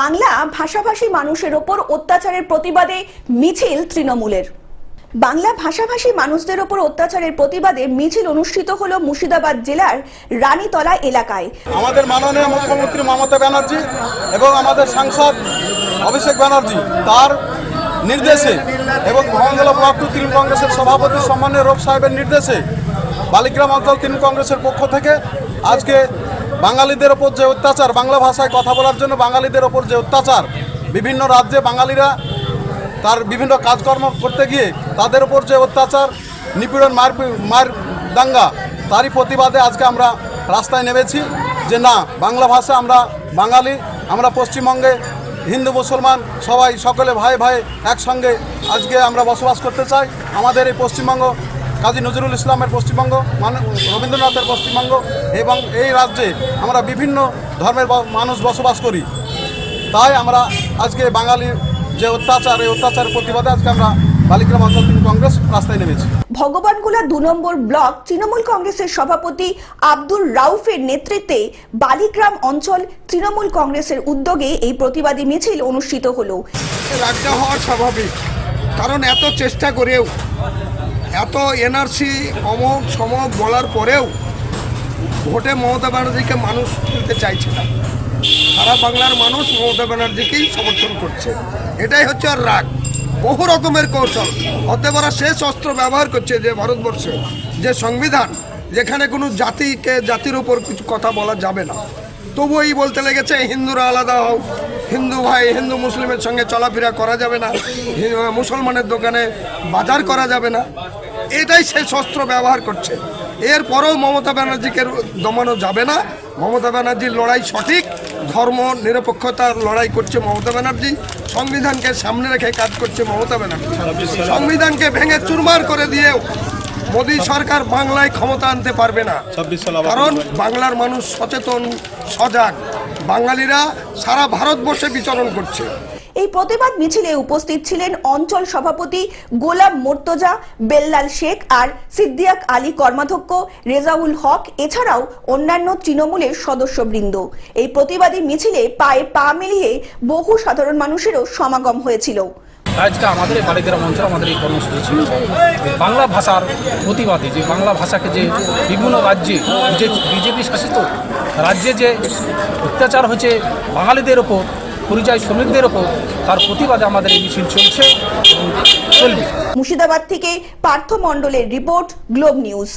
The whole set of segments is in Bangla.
বাংলা ভাষাভাষী মানুষের ওপর অত্যাচারের প্রতিবাদে মিছিল তৃণমূলের। বাংলা ভাষাভাষী মানুষদের ওপর অত্যাচারের প্রতিবাদে মিছিল অনুষ্ঠিত হল মুর্শিদাবাদ জেলার রানীতলা এলাকায়। আমাদের মাননীয় মুখ্যমন্ত্রী মমতা ব্যানার্জি এবং আমাদের সাংসদ অভিষেক ব্যানার্জি তার নির্দেশে এবং ভবনগোলা ব্লক টু তৃণমূল কংগ্রেসের সভাপতি সম্মানীয় রোপ সাহেবের নির্দেশে বালিগ্রাম অঞ্চল তৃণমূল কংগ্রেসের পক্ষ থেকে আজকে বাঙালিদের ওপর যে অত্যাচার, বাংলা ভাষায় কথা বলার জন্য বাঙালিদের ওপর যে অত্যাচার, বিভিন্ন রাজ্যে বাঙালিরা তার বিভিন্ন কাজকর্ম করতে গিয়ে তাদের ওপর যে অত্যাচার, নিপীড়ন, মার মার দাঙ্গা, তারই প্রতিবাদে আজকে আমরা রাস্তায় নেমেছি যে না, বাংলা ভাষা আমরা বাঙালি, আমরা পশ্চিমবঙ্গে হিন্দু, মুসলমান সবাই সকলে ভাই ভাই একসঙ্গে আজকে আমরা বসবাস করতে চাই। আমাদের এই পশ্চিমবঙ্গ কাজী নজরুল ইসলামের পশ্চিমবঙ্গ মানে রবীন্দ্রনাথের পশ্চিমবঙ্গ এবং এই রাজ্যে আমরা বিভিন্ন ধর্মের মানুষ বসবাস করি। তাই আমরা আজকে বাঙালির যে অত্যাচার এই অত্যাচারের প্রতিবাদে আজকে আমরা বালিগ্রাম অঞ্চল তৃণমূল কংগ্রেস রাস্তায় নেমেছি। ভগবানগোলা দু নম্বর ব্লক তৃণমূল কংগ্রেসের সভাপতি আব্দুর রাউফের নেতৃত্বে বালিগ্রাম অঞ্চল তৃণমূল কংগ্রেসের উদ্যোগে এই প্রতিবাদী মিছিল অনুষ্ঠিত হলো। রাজ্য হওয়া স্বাভাবিক কারণ এত চেষ্টা করেও এত এনআরসি অমক সমক বলার পরেও ভোটে মমতা ব্যানার্জিকে মানুষ তুলতে চাইছে না। সারা বাংলার মানুষ মমতা ব্যানার্জিকেই সমর্থন করছে। এটাই হচ্ছে আর রাগ। বহু রকমের কৌশল। হতে পারা শেষ অস্ত্র ব্যবহার করছে যে ভারতবর্ষে। যে সংবিধান, যেখানে কোনো জাতিকে জাতির উপর কিছু কথা বলা যাবে না। তবু এই বলতে লেগেছে, হিন্দুরা আলাদা হোক হিন্দু ভাই হিন্দু মুসলিমের সঙ্গে চলাফেরা করা যাবে না। মুসলমানের দোকানে বাজার করা যাবে না। এটাই সে শস্ত্র ব্যবহার করছে। এরপরেও মমতা ব্যানার্জিকে দমানো যাবে না। মমতা ব্যানার্জির লড়াই সঠিক ধর্ম নিরপেক্ষতার লড়াই করছে মমতা ব্যানার্জি। সংবিধানকে সামনে রেখে কাজ করছে মমতা ব্যানার্জি। সংবিধানকে ভেঙে চুরমার করে দিয়েও মোদী সরকার বাংলায় ক্ষমতা আনতে পারবে না। কারণ বাংলার মানুষ সচেতন সজাগ। বাঙালিরা সারা ভারতবর্ষে বিচরণ করছে। এই প্রতিবাদ মিছিলে উপস্থিত ছিলেন অঞ্চল সভাপতি গোলাম মোর্তজা বেল্লাল শেখ আর সিদ্দিয়াক আলী কর্মাধ্যক্ষ রেজাউল হক এছাড়াও অন্যান্য তৃণমূলের সদস্যবৃন্দ। এই প্রতিবাদী মিছিলে পায়ে পা মিলিয়ে বহু সাধারণ মানুষেরও সমাগম হয়েছিল। আজকে আমাদের এই বালিগ্রাম অঞ্চল আমাদের এই কর্মসূচি ছিল। বাংলা ভাষার প্রতিবাদে যে বাংলা ভাষাকে যে বিভিন্ন রাজ্যে যে বিজেপি শাসিত রাজ্যে যে অত্যাচার হচ্ছে বাঙালিদের ওপর, পরিযায়ী শ্রমিকদের ওপর, তার প্রতিবাদে আমাদের এই মিছিল চলছে মুর্শিদাবাদ থেকে পার্থ মণ্ডলের রিপোর্ট, গ্লোব নিউজ।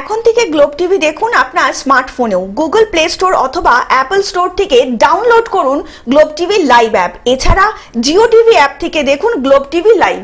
এখন থেকে গ্লোব টিভি দেখুন আপনার স্মার্টফোনেও। গুগল প্লে স্টোর অথবা অ্যাপল স্টোর থেকে ডাউনলোড করুন গ্লোব টিভি লাইভ অ্যাপ। এছাড়া জিও টিভি অ্যাপ থেকে দেখুন গ্লোব টিভি লাইভ।